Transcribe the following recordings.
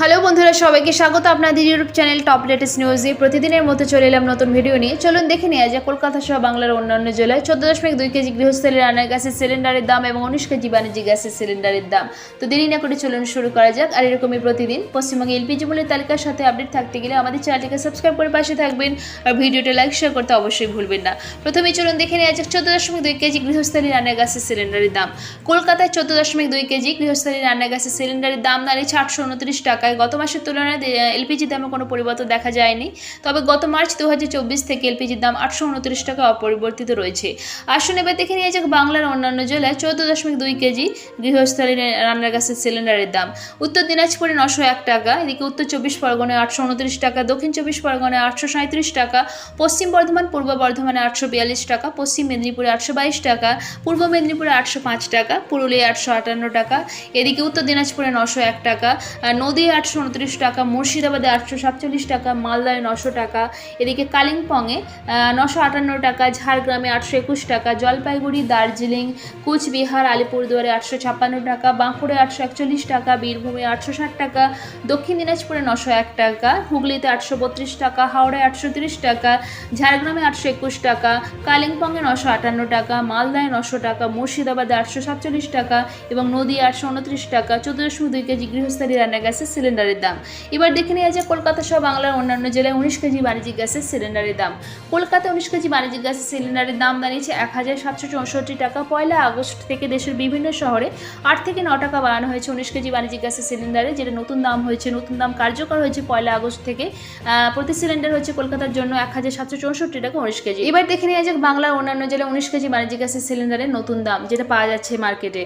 Hello বন্ধুরা, সবাইকে স্বাগত। আপনাদের ইউটিউব চ্যানেল টপ লেটেস্ট নিউজে প্রতিদিনের মতো চলে এলাম নতুন ভিডিও নিয়ে। চলুন দেখে নেওয়া যায় কলকাতা সহ বাংলার অন্যান্য জেলায় চোদ্দ দশমিক দুই কেজি গৃহস্থলী রান্নার গ্যাসের সিলিন্ডারের দাম এবং উনিশ কেজি বাণিজ্যিক গ্যাসের সিলিন্ডারের দাম। তো দেরি না করে চলুন শুরু করা যাক। আর এরকমই প্রতিদিন পশ্চিমবঙ্গে এলপিজি মূল্যের তালিকার সাথে আপডেট থাকতে গেলে আমাদের চ্যানেলটিকে সাবস্ক্রাইব করে পাশে থাকবেন। আর ভিডিওটা লাইক, শেয়ার করতে অবশ্যই ভুলবেন না। প্রথমেই চলুন দেখে নেওয়া যাক চোদ্দ দশমিক দুই কেজি গৃহস্থলী রান্নার গ্যাসের সিলিন্ডারের দাম। কলকাতায় চোদ্দ দশমিক দুই কেজি গৃহস্থলী রান্নার গ্যাসের সিলিন্ডারের দাম দাঁড়িয়েছে আটশো উনত্রিশ টাকায় গত মাসের তুলনায় এলপিজি দামে কোনো পরিবর্তন দেখা যায়নি। তবে গত মার্চ দু হাজার চব্বিশ থেকে এলপিজির দাম আটশো উনত্রিশ টাকা অপরিবর্তিত রয়েছে। আসুন এবার দেখে নিয়ে যাক বাংলার অন্যান্য জেলায় চৌদ্দ দশমিক দুই কেজি গৃহস্থলী রান্নার গ্যাসের সিলিন্ডারের দাম। উত্তর দিনাজপুরে নশো এক টাকা, এদিকে উত্তর চব্বিশ পরগনায় আটশো উনত্রিশ টাকা, দক্ষিণ চব্বিশ পরগনায় আটশো সাঁত্রিশ টাকা, পশ্চিম বর্ধমান, পূর্ব বর্ধমানে আটশো বিয়াল্লিশ টাকা, পশ্চিম মেদিনীপুরে আটশো বাইশ টাকা, পূর্ব মেদিনীপুরে আটশো পাঁচ টাকা পুরুলিয়া আটশো আটান্ন টাকা, এদিকে উত্তর দিনাজপুরে নশো এক টাকা নদীয়া আটশো উনত্রিশ টাকা, মুর্শিদাবাদে আটশো সাতচল্লিশ টাকা, মালদায় নশো টাকা, এদিকে কালিম্পংয়ে নশো আটান্ন টাকা, ঝাড়গ্রামে আটশো একুশ টাকা, জলপাইগুড়ি, দার্জিলিং, কুচবিহার, আলিপুরদুয়ারে আটশো ছাপ্পান্ন টাকা বাঁকুড়ে আটশো একচল্লিশ টাকা, বীরভূমে আটশো ষাট টাকা, দক্ষিণ দিনাজপুরে নশো এক টাকা, হুগলিতে আটশো বত্রিশ টাকা, হাওড়ায় আটশো তিরিশ টাকা, ঝাড়গ্রামে আটশো একুশ টাকা, কালিম্পংয়ে নশো আটান্ন টাকা, মালদায় নশো টাকা, মুর্শিদাবাদে আটশো সাতচল্লিশ টাকা এবং নদী আটশো উনত্রিশ টাকা দশমিক দুই কেজি গৃহস্থলী রান্না গ্যাসের সিলিন্ডারের দাম। এবার দেখে নেওয়া যায় কলকাতা সহ বাংলার অন্যান্য জেলায় উনিশ কেজি বাণিজ্যিক গ্যাসের সিলিন্ডারের দাম। কলকাতায় উনিশ কেজি বাণিজ্যিক গ্যাসের সিলিন্ডারের দাম দাঁড়িয়েছে এক হাজার সাতশো চৌষট্টি টাকা। পয়লা আগস্ট থেকে দেশের বিভিন্ন শহরে আট থেকে ন টাকা বাড়ানো হয়েছে উনিশ কেজি বাণিজ্যিক গ্যাসের সিলিন্ডারে, যেটা নতুন দাম হয়েছে। নতুন দাম কার্যকর হয়েছে পয়লা আগস্ট থেকে। প্রতি সিলিন্ডার হচ্ছে কলকাতার জন্য এক হাজার সাতশো চৌষট্টি টাকা উনিশ কেজি। এবার দেখে নেওয়া যাক বাংলার অন্যান্য জেলায় উনিশ কেজি বাণিজ্যিক গ্যাসের সিলিন্ডারের নতুন দাম, যেটা পাওয়া যাচ্ছে মার্কেটে।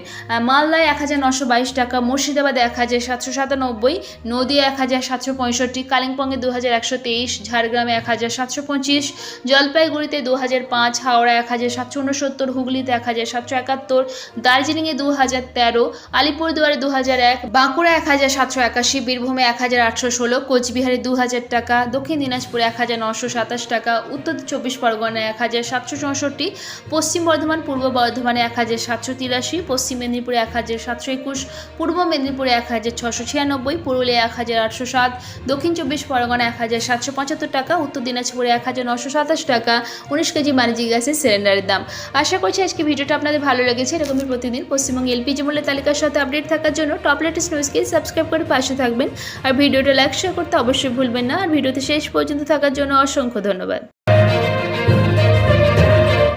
মালদায় এক হাজার নশো বাইশ টাকা, মুর্শিদাবাদে এক হাজার সাতশো সাতানব্বই নদিয়া এক হাজার সাতশো পঁয়ষট্টি কালিম্পংয়ে দু হাজার একশো তেইশ ঝাড়গ্রামে এক হাজার সাতশো পঁচিশ জলপাইগুড়িতে দু হাজার পাঁচ হাওড়া এক হাজার সাতশো উনসত্তর হুগলিতে এক হাজার সাতশো একাত্তর দার্জিলিংয়ে দু হাজার তেরো আলিপুরদুয়ারে দু হাজার এক বাঁকুড়া এক হাজার সাতশো একাশি বীরভূমে এক হাজার আটশো ষোলো কোচবিহারে দু হাজার টাকা দক্ষিণ দিনাজপুরে এক হাজার নশো সাতাশ টাকা উত্তর চব্বিশ পরগনায় এক হাজার সাতশো চৌষট্টি পশ্চিম বর্ধমান পূর্ব বর্ধমানে এক হাজার সাতশো তিরাশি পশ্চিম মেদিনীপুরে এক হাজার সাতশো একুশ পূর্ব মেদিনীপুরে এক হাজার ছশো ছিয়ানব্বই পুরুলিয়া এক হাজার আটশো সাত, দক্ষিণ চব্বিশ পরগনা এক হাজার সাতশো পঁচাত্তর টাকা, উত্তর দিনাজপুরে এক হাজার নশো সাতাশ টাকা, উনিশ কেজি বাণিজ্যিক গ্যাসের সিলিন্ডারের দাম। আশা করছি আজকে ভিডিওটা আপনাদের ভালো লেগেছে, এরকমই প্রতিদিন পশ্চিমবঙ্গে এলপিজি মূল্যের তালিকার সাথে আপডেট থাকার জন্য টপ লেটেস্ট নিউজকে সাবস্ক্রাইব করে পাশে থাকবেন। আর ভিডিওটা লাইক শেয়ার করতে অবশ্যই ভুলবেন না। আর ভিডিওতে শেষ পর্যন্ত থাকার জন্য অসংখ্য ধন্যবাদ।